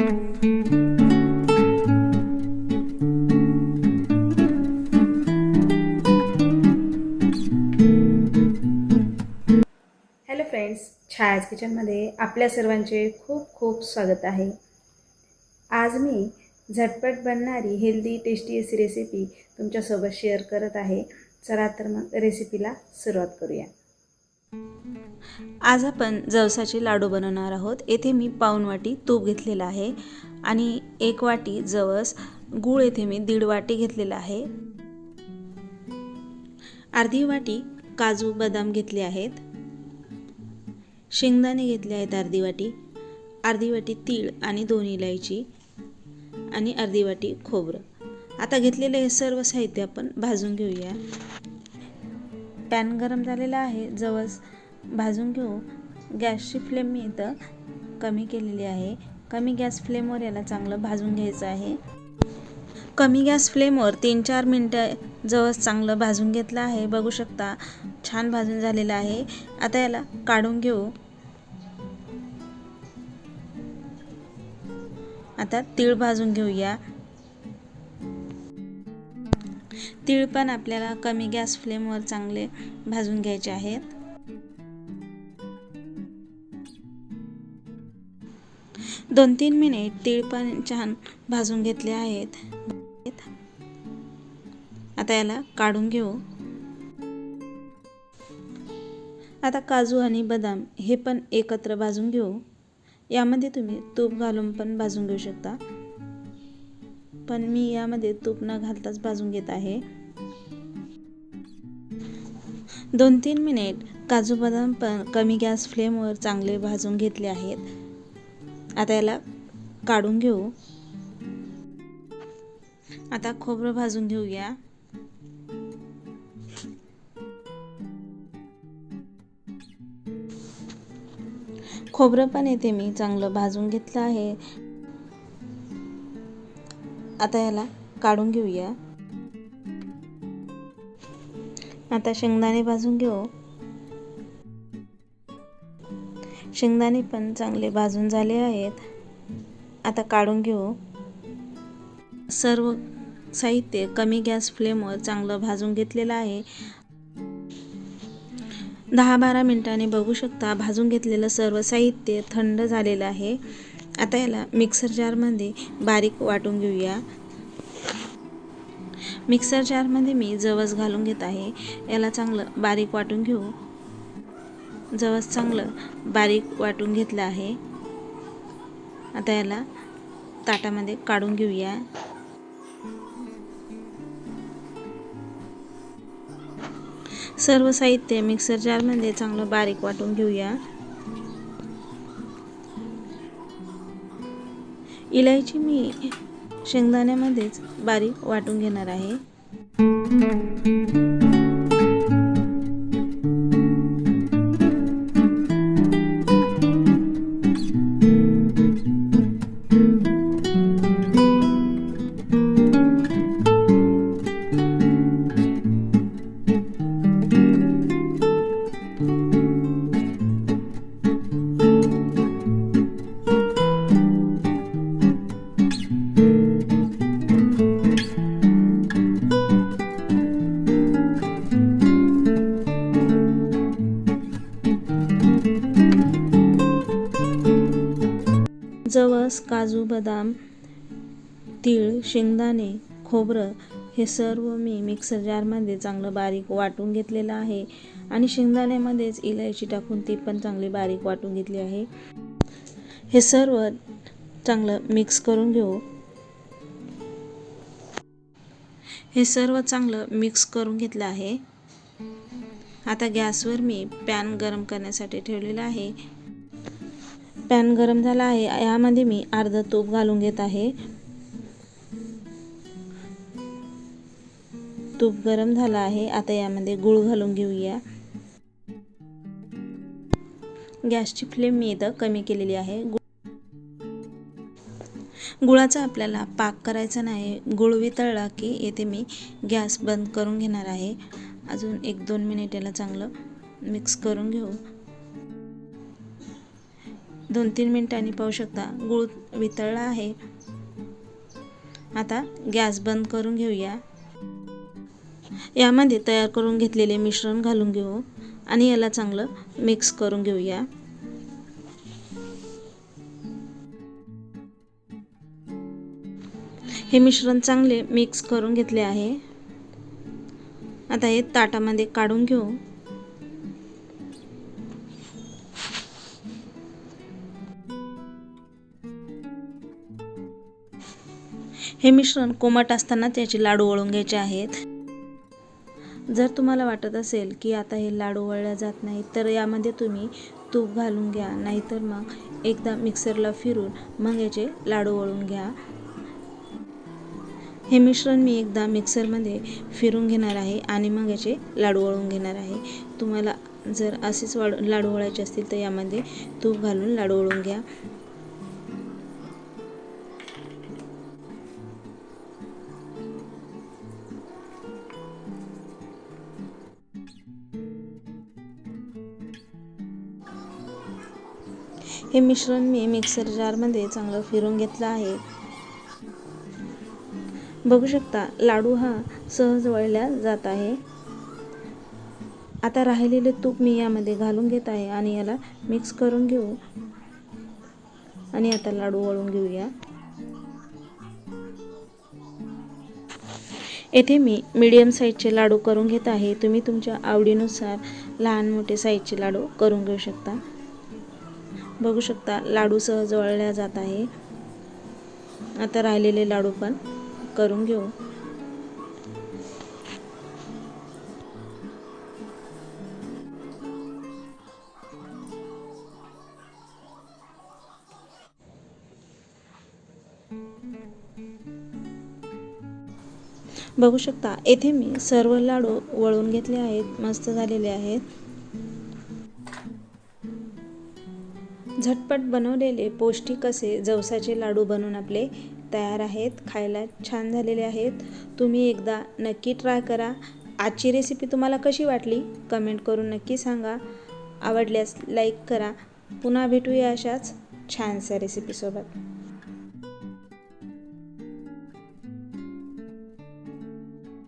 Hello friends छायाज किचनमध्ये आपल्या सर्वांचे खूप खूप स्वागत आहे. आज मी झटपट बनणारी हेल्दी टेस्टी अशी रेसिपी तुमच्यासोबत शेअर करत आहे. चला तर मग रेसिपीला सुरुवात करूया. आज आपण जवसाचे लाडू बनवणार आहोत. येथे मी पाऊन वाटी तूप घेतलेलं आहे आणि एक वाटी जवस गूळ येथे मी दीड वाटी घेतलेला आहे. अर्धी वाटी काजू बदाम घेतले आहेत. शेंगदाणे घेतले आहेत अर्धी वाटी. अर्धी वाटी तीळ आणि दोन इलायची आणि अर्धी वाटी खोबरं. आता घेतलेलं हे सर्व साहित्य आपण भाजून घेऊया. पॅन गरम झालेला आहे. जवस भाजून घेऊ. गॅसची फ्लेम मी इथं कमी केलेली आहे. कमी गॅस फ्लेमवर याला चांगलं भाजून घ्यायचं आहे. कमी गॅस फ्लेमवर तीन चार मिनटं जवस चांगलं भाजून घेतलं आहे. बघू शकता छान भाजून झालेलं आहे. आता याला काढून घेऊ. आता तीळ भाजून घेऊया. तीळ पण आपल्याला कमी गॅस फ्लेमवर चांगले भाजून घ्यायचे आहेत. दोन तीन मिनिट तीळ पण छान भाजून घेतले आहेत. आता याला काढून घेऊ. आता काजू आणि बदाम हे पण एकत्र भाजून घेऊ. यामध्ये तुम्ही तूप घालून पण भाजून घेऊ शकता. पण मी यामध्ये तूप न घालताच भाजून घेत आहे. दोन तीन मिनिट काजू बदाम पण कमी गॅस फ्लेमवर चांगले भाजून घेतले आहेत. आता याला काढून घेऊ. आता खोबरं भाजून घेऊया. खोबरं पण येते मी चांगलं भाजून घेतलं आहे. आता याला काढून घेऊया. आता शेंगदाणे भाजून घेऊ. शेंगदाणे पण चांगले भाजून झाले आहेत. आता काढून घेऊ. सर्व साहित्य कमी गॅस फ्लेमवर चांगलं भाजून घेतलेलं आहे. दहा बारा मिनिटांनी बघू शकता भाजून घेतलेलं सर्व साहित्य थंड झालेलं आहे. आता याला मिक्सर जारमध्ये बारीक वाटून घेऊया. मिक्सर जारमध्ये मी जवस घालून घेत आहे. याला चांगलं बारीक वाटून घेऊ. जवस चांगलं बारीक वाटून घेतलं आहे. आता याला ताटामध्ये काढून घेऊया. सर्व साहित्य मिक्सर जारमध्ये चांगलं बारीक वाटून घेऊया. इलायची मी शेंगदाण्यामध्येच बारीक वाटून घेणार आहे. काजू बदाम तीळ शेंगदाणे खोबरं हे सर्व मी मिक्सर जारमध्ये चांगलं बारीक वाटून घेतलेलं आहे. आणि शेंगदाण्यामध्येच इलायची टाकून ती पण चांगली बारीक वाटून घेतली आहे. हे सर्व चांगलं मिक्स करून घेऊ. हे सर्व चांगलं मिक्स करून घेतलं आहे. आता गॅसवर मी पॅन गरम करण्यासाठी ठेवलेला आहे. पॅन गरम झाला आहे. यामध्ये मी अर्धं तूप घालून घेत आहे. तूप गरम झाला आहे. आता यामध्ये गुळ घालून घेऊया. गॅसची फ्लेम मी इथं कमी केलेली आहे. गुळाचा आपल्याला पाक करायचा नाही. गुळ वितळला की येथे मी गॅस बंद करून घेणार आहे. अजून एक दोन मिनिट याला चांगलं मिक्स करून घेऊ. दोन तीन मिनिटांनी पाहू शकता. गूळ वितळला आहे. आता गॅस बंद करून घेऊया. यामध्ये तयार करून घेतलेले मिश्रण घालून घेऊ आणि याला चांगलं मिक्स करून घेऊया. हे मिश्रण चांगले मिक्स करून घेतले आहे. आता हे ताटामध्ये काढून घेऊ. हे मिश्रण कोमट असताना त्याचे लाडू वळून घ्यायचे आहेत. जर तुम्हाला वाटत असेल की आता हे लाडू वळल्या जात नाही तर यामध्ये तुम्ही तूप घालून घ्या. नाहीतर मग एकदा मिक्सरला फिरून मग याचे लाडू वळून घ्या. हे मिश्रण मी एकदा मिक्सरमध्ये फिरून घेणार आहे आणि मग याचे लाडू वळून घेणार आहे. तुम्हाला जर असेच वाढ लाडू वळायचे असतील तर यामध्ये तूप घालून लाडू वळून घ्या. हे मिश्रण मी मिक्सर जारमध्ये चांगलं फिरून घेतलं आहे. बघू शकता लाडू हा सहज वळल्या जात आहे. आता राहिलेले तूप मी यामध्ये घालून घेत आहे आणि याला मिक्स करून घेऊ. आणि आता लाडू वळून घेऊया. येथे मी मीडियम साईजचे लाडू करून घेत आहे. तुम्ही तुमच्या आवडीनुसार लहान मोठे साईजचे लाडू करून घेऊ शकता. बघू शकता लाडू सहज वळल्या जात आहे. आता राहिलेले लाडू पण करून घेऊ. बघू शकता येथे मी सर्व लाडू वळून घेतले आहेत मस्त झालेले आहेत. झटपट बनवलेले पौष्टिक असे जवसाचे लाडू बनवून आपले तयार आहेत खायला छान झालेले आहेत. तुम्ही एकदा नक्की ट्राय करा. आजची रेसिपी तुम्हाला कशी वाटली? कमेंट करून नक्की सांगा. आवडल्यास लाईक करा. पुन्हा भेटूया अशाच छानशा रेसिपीसोबत